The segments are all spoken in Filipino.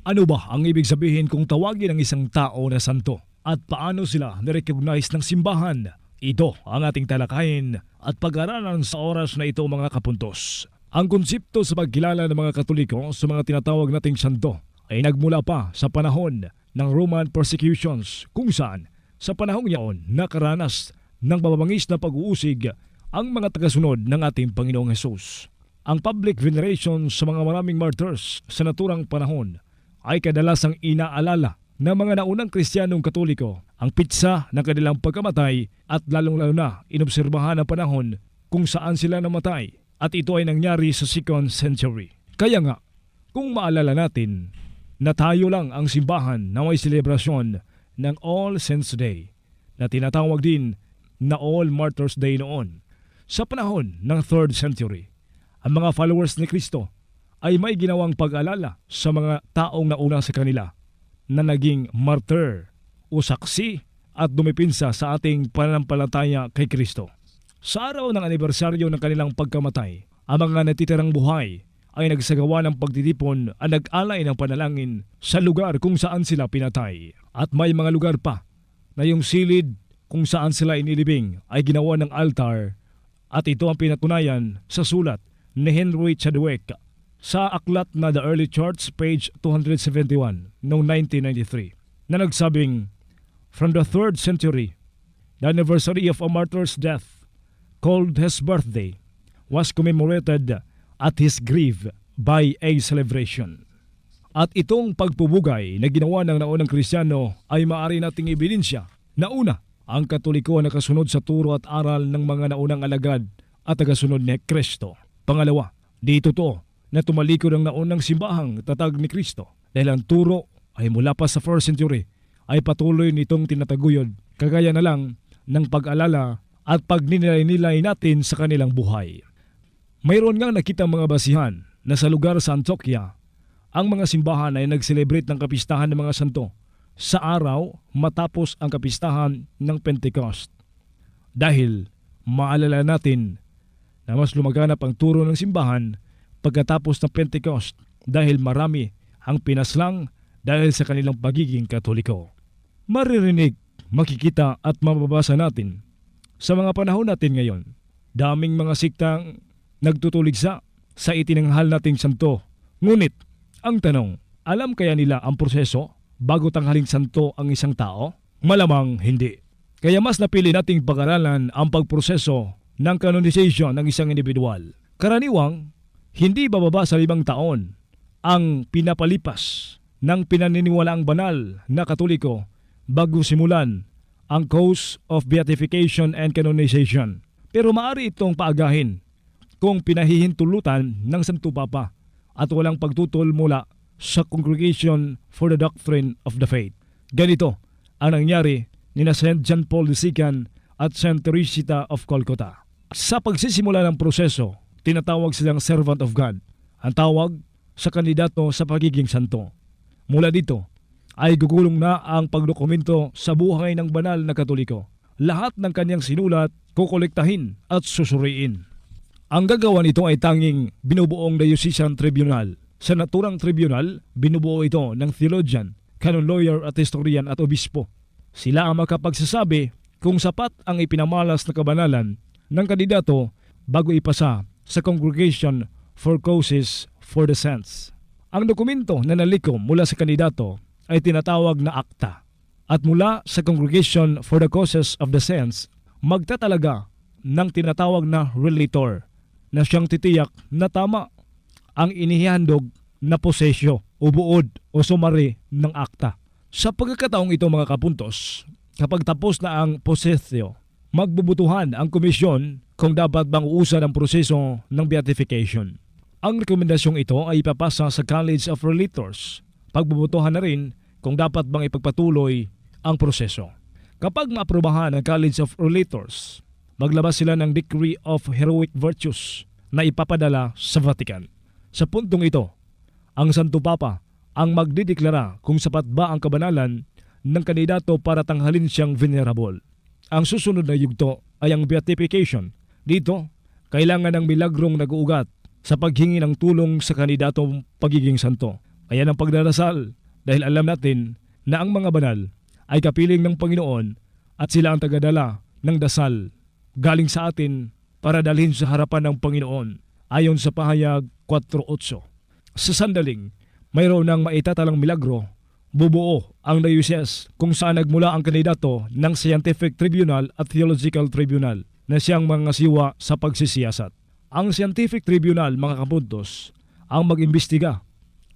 Ano ba ang ibig sabihin kung tawagin ang isang tao na santo? At paano sila na-recognize ng simbahan? Ito ang ating talakayin at pag-aralan sa oras na ito mga kapuntos. Ang konsepto sa pagkilala ng mga Katoliko sa mga tinatawag nating santo ay nagmula pa sa panahon ng Roman persecutions kung saan sa panahong yaon nakaranas ng babangis na pag-uusig ang mga tagasunod ng ating Panginoong Hesus. Ang public veneration sa mga maraming martyrs sa naturang panahon ay kadalasang inaalala ng mga naunang Kristiyanong Katoliko ang pitsa ng kanilang pagkamatay at lalong-lalo na inobserbahan ang panahon kung saan sila namatay at ito ay nangyari sa 2nd century. Kaya nga, kung maalala natin na tayo lang ang simbahan na may selebrasyon ng All Saints Day na tinatawag din na All Martyrs Day noon. Sa panahon ng 3rd century, ang mga followers ni Kristo ay may ginawang pag-alala sa mga taong nauna sa kanila na naging martyr o saksi at dumipinsa sa ating pananampalataya kay Kristo. Sa araw ng anibersaryo ng kanilang pagkamatay, ang mga natitirang buhay ay nagsagawa ng pagtitipon at nag-alay ng panalangin sa lugar kung saan sila pinatay. At may mga lugar pa na yung silid kung saan sila inilibing ay ginawa ng altar at ito ang pinatunayan sa sulat ni Henry Chadwick sa aklat na The Early Church page 271 noong 1993 na nagsabing From the 3rd century, the anniversary of a martyr's death called his birthday was commemorated at his grave by a celebration. At itong pagpubugay na ginawa ng naunang Kristiyano ay maaari nating ebidensya na una, ang Katoliko na kasunod sa turo at aral ng mga naunang alagad at tagasunod ni Kristo. Pangalawa, dito to na tumalikod ang naunang simbahang tatag ni Kristo dahil ang turo ay mula pa sa 1st century ay patuloy nitong tinataguyod kagaya na lang ng pag-alala at pagninilay-nilay natin sa kanilang buhay. Mayroon nga nakita mga basihan na sa lugar sa Antioquia, ang mga simbahan ay nag-celebrate ng kapistahan ng mga santo sa araw matapos ang kapistahan ng Pentecost. Dahil maalala natin na mas lumaganap ang turo ng simbahan pagkatapos ng Pentecost dahil marami ang pinaslang dahil sa kanilang pagiging katoliko. Maririnig, makikita at mababasa natin sa mga panahon natin ngayon. Daming mga siktang nagtutuligsa sa itinanghal nating santo. Ngunit, ang tanong, alam kaya nila ang proseso bago tanghaling santo ang isang tao? Malamang hindi. Kaya mas napili nating pag-aralan ang pagproseso ng canonization ng isang individual. Karaniwang, hindi bababa sa limang taon ang pinapalipas ng pinaniniwalaang banal na katoliko bago simulan ang course of beatification and canonization. Pero maaari itong paagahin kung pinahihintulutan ng Santo Papa at walang pagtutol mula sa Congregation for the Doctrine of the Faith. Ganito ang nangyari ni na St. John Paul II at St. Teresita of Calcutta. Sa pagsisimula ng proseso, tinatawag silang servant of God. Ang tawag sa kandidato sa pagiging santo. Mula dito, ay gugulong na ang pagdokumento sa buhay ng banal na katoliko. Lahat ng kanyang sinulat kukolektahin at susuriin. Ang gagawa nito ay tanging binubuong Diocesan Tribunal. Sa naturang tribunal, binubuo ito ng theologian, canon lawyer at historian at obispo. Sila ang makapagsasabi kung sapat ang ipinamalas na kabanalan ng kandidato bago ipasa sa Congregation for Causes for the Saints. Ang dokumento na nalikom mula sa kandidato ay tinatawag na akta. At mula sa Congregation for the Causes of the Saints, magtatalaga ng tinatawag na relator na siyang titiyak na tama ang inihihandog na posesyo o buod o sumari ng akta. Sa pagkakataong ito mga kapuntos, kapag tapos na ang posesyo, magbubutuhan ang komisyon kung dapat bang uusan ang proseso ng beatification. Ang rekomendasyong ito ay ipapasa sa College of Relators. Pagbubutuhan na rin kung dapat bang ipagpatuloy ang proseso. Kapag maaprubahan ng College of Relators, maglabas sila ng Decree of Heroic Virtues na ipapadala sa Vatican. Sa puntong ito, ang Santo Papa ang magdideklara kung sapat ba ang kabanalan ng kandidato para tanghalin siyang venerable. Ang susunod na yugto ay ang beatification. Dito, kailangan ng milagrong nag-uugat sa paghingi ng tulong sa kandidatong pagiging santo. Kaya ng pagdarasal dahil alam natin na ang mga banal ay kapiling ng Panginoon at sila ang tagadala ng dasal galing sa atin para dalhin sa harapan ng Panginoon ayon sa pahayag 4.8. Sa sandaling, mayroon ng maitatalang milagro, bubuo ang diocese kung saan nagmula ang kandidato ng Scientific Tribunal at Theological Tribunal na siyang mga siwa sa pagsisiyasat. Ang Scientific Tribunal, mga kabuntos, ang mag-imbestiga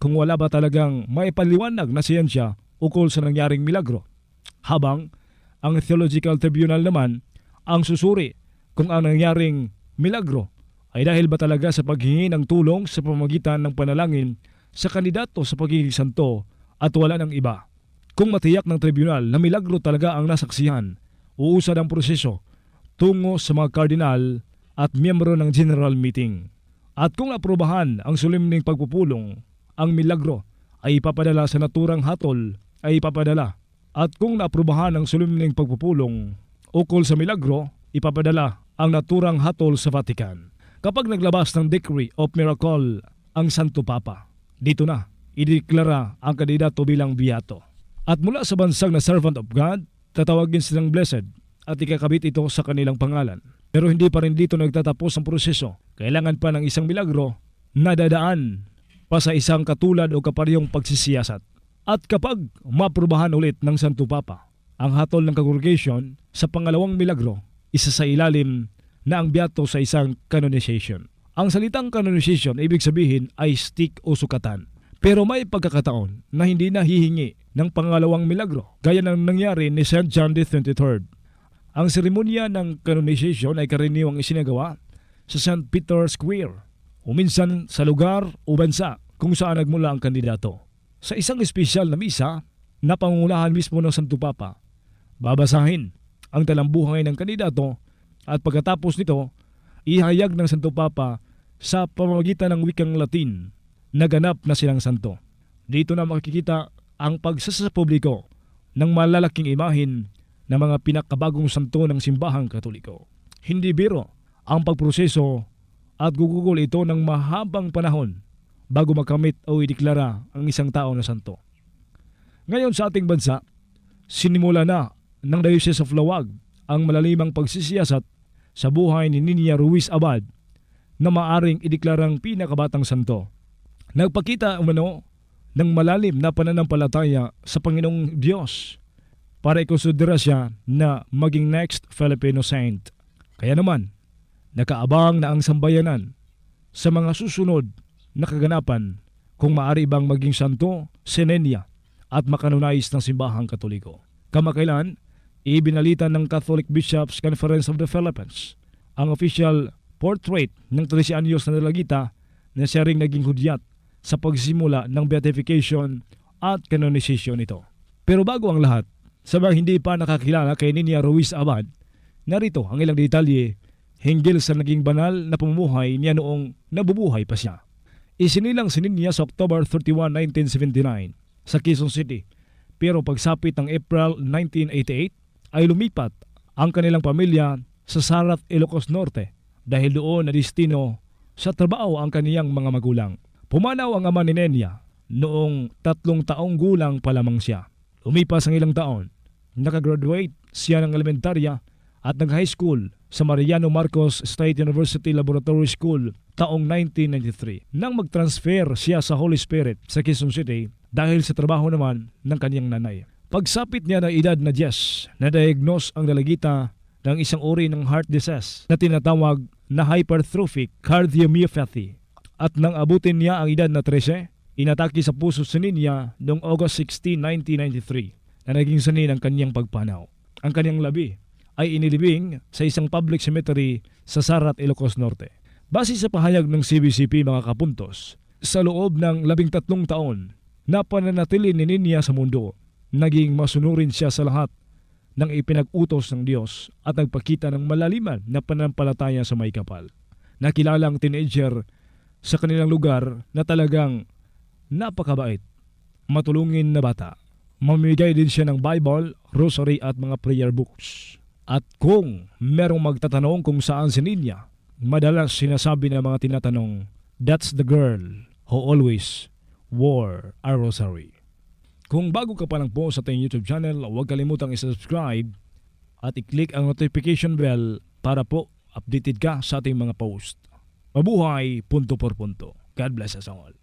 kung wala ba talagang maipaliwanag na siyensya ukol sa nangyaring milagro. Habang ang Theological Tribunal naman ang susuri kung ang nangyaring milagro ay dahil ba talaga sa paghingi ng tulong sa pamamagitan ng panalangin sa kandidato sa pagiging santo at wala ng iba. Kung matiyak ng tribunal na milagro talaga ang nasaksihan, uusad ang proseso tungo sa mga kardinal at miyembro ng General Meeting. At kung aprubahan ang solemning pagpupulong, ang milagro ay ipapadala sa naturang hatol ay ipapadala. At kung naaprubahan ang solemning pagpupulong ukol sa milagro, ipapadala ang naturang hatol sa Vatican. Kapag naglabas ng Decree of Miracle ang Santo Papa, dito na, ideklara ang kandidato bilang biyato. At mula sa bansang na servant of God, tatawagin silang blessed at ikakabit ito sa kanilang pangalan. Pero hindi pa rin dito nagtatapos ang proseso. Kailangan pa ng isang milagro na dadaan pa sa isang katulad o kaparehong pagsisiyasat. At kapag maprubahan ulit ng Santo Papa, ang hatol ng congregation sa pangalawang milagro, isa sa ilalim na ang biyato sa isang canonization. Ang salitang canonization ibig sabihin ay stick o sukatan. Pero may pagkakataon na hindi nahihingi ng pangalawang milagro gaya ng nangyari ni St. John the 23rd. Ang seremonya ng canonization ay karaniwang isinagawa sa St. Peter Square o minsan sa lugar o bansa kung saan nagmula ang kandidato. Sa isang espesyal na misa na pangungulahan mismo ng Santo Papa, babasahin ang talambuhay ng kandidato at pagkatapos nito, ihayag ng Santo Papa sa pamamagitan ng wikang Latin na ganap na silang santo. Dito na makikita ang pagsasapubliko ng malalaking imahin ng mga pinakabagong santo ng simbahang katoliko. Hindi biro ang pagproseso at gugugol ito ng mahabang panahon bago makamit o ideklara ang isang tao na santo. Ngayon sa ating bansa, sinimula na ng Diocese of Lawag ang malalimang pagsisiyasat sa buhay ni Ninia Ruiz Abad na maaring ideklarang pinakabatang santo. Nagpakita umano ng malalim na pananampalataya sa Panginoong Diyos para ikonsidera siya na maging next Filipino saint. Kaya naman, nakaabang na ang sambayanan sa mga susunod na kaganapan kung maari bang maging santo, senenya at makanonais ng simbahang katoliko. Kamakailan, ibinalita ng Catholic Bishops Conference of the Philippines ang official portrait ng 13 anyos na dalagita na siya ring naging hudyat sa pagsimula ng beatification at canonization nito. Pero bago ang lahat, sa mga hindi pa nakakilala kay Ninia Ruiz Abad, narito ang ilang detalye hinggil sa naging banal na pamumuhay niya noong nabubuhay pa siya. Isinilang si Ninia sa October 31, 1979 sa Quezon City. Pero pagsapit ng April 1988, ay lumipat ang kanilang pamilya sa Sarat, Ilocos Norte dahil doon na destino sa trabaho ang kaniyang mga magulang. Pumanaw ang ama ni Nenya noong tatlong taong gulang pa lamang siya. Lumipas ang ilang taon, nakagraduate siya ng elementarya at nag-high school sa Mariano Marcos State University Laboratory School taong 1993 nang mag-transfer siya sa Holy Spirit sa Quezon City dahil sa trabaho naman ng kanyang nanay. Pagsapit niya ng edad na 10, na-diagnose ang dalagita ng isang uri ng heart disease na tinatawag na hypertrophic cardiomyopathy. At nang abutin niya ang edad na 13, inatake sa puso si Ninya noong August 16, 1993 na naging sani ng kanyang pagpanaw. Ang kanyang labi ay inilibing sa isang public cemetery sa Sarat, Ilocos Norte. Base sa pahayag ng CBCP mga kapuntos, sa loob ng labing tatlong taon na pananatili ni Ninya sa mundo naging masunurin siya sa lahat ng ipinag-utos ng Diyos at nagpakita ng malaliman na panampalataya sa may kapal. Nakilala ang teenager sa kanilang lugar na talagang napakabait, matulungin na bata. Mamimigay din siya ng Bible, rosary at mga prayer books. At kung merong magtatanong kung saan si Ninya, madalas sinasabi ng mga tinatanong, That's the girl who always wore a rosary. Kung bago ka pa lang po sa ating YouTube channel, huwag kalimutang isubscribe at i-click ang notification bell para po updated ka sa ating mga post. Mabuhay punto por punto. God bless us all.